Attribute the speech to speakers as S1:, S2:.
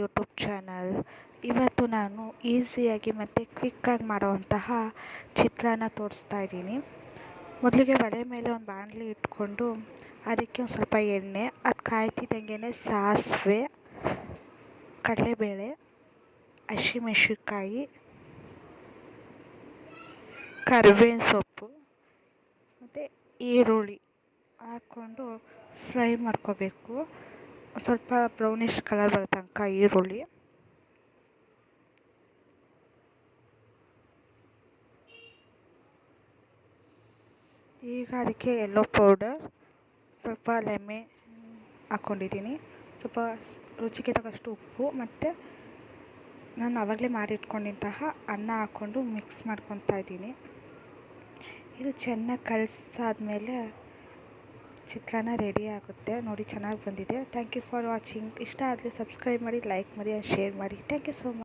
S1: YouTube channel ಇವತ್ತು ನಾನು ಈಸಿಯಾಗಿ ಮತ್ತು ಕ್ವಿಕ್ಕಾಗಿ ಮಾಡುವಂತಹ ಚಿತ್ರಾನ್ನ ತೋರಿಸ್ತಾ ಇದ್ದೀನಿ. ಮೊದಲಿಗೆ ಒಲೆ ಮೇಲೆ ಒಂದು ಬಾಣಲಿ ಇಟ್ಕೊಂಡು ಅದಕ್ಕೆ ಒಂದು ಸ್ವಲ್ಪ ಎಣ್ಣೆ, ಅದು ಕಾಯ್ತಿದ್ದಂಗೆ ಸಾಸಿವೆ, ಕಡಲೆಬೇಳೆ, ಹಸಿಮೆಣ್ಸಿನ್ಕಾಯಿ, ಕರಿಬೇವಿನ ಸೊಪ್ಪು, ಮತ್ತು ಈರುಳ್ಳಿ ಹಾಕ್ಕೊಂಡು ಫ್ರೈ ಮಾಡ್ಕೋಬೇಕು. ಸ್ವಲ್ಪ ಬ್ರೌನಿಷ್ ಕಲರ್ ಬರೋ ತನಕ ಈರುಳ್ಳಿ. ಈಗ ಅದಕ್ಕೆ ಎಲ್ಲೋ ಪೌಡರ್ ಸ್ವಲ್ಪ ಲೆಮೆ ಹಾಕ್ಕೊಂಡಿದ್ದೀನಿ ಸ್ವಲ್ಪ ರುಚಿಗೆ ತಕ್ಕಷ್ಟು ಉಪ್ಪು ಮತ್ತು ನಾನು ಆವಾಗಲೇ ಮಾಡಿಟ್ಕೊಂಡಿದ್ದಂತಹ ಅನ್ನ ಹಾಕ್ಕೊಂಡು ಮಿಕ್ಸ್ ಮಾಡ್ಕೊತಾ ಇದ್ದೀನಿ. ಇದು ಚೆನ್ನಾಗಿ ಕಲಸಾದ್ಮೇಲೆ ಚಿತ್ರಾನ್ನ ರೆಡಿ ಆಗುತ್ತೆ. ನೋಡಿ ಚೆನ್ನಾಗಿ ಬಂದಿದೆ. ಥ್ಯಾಂಕ್ ಯು ಫಾರ್ ವಾಚಿಂಗ್ ಇಷ್ಟ ಆದರೆ ಸಬ್ಸ್ಕ್ರೈಬ್ ಮಾಡಿ ಲೈಕ್ ಮಾಡಿ ಶೇರ್ ಮಾಡಿ. Thank you so much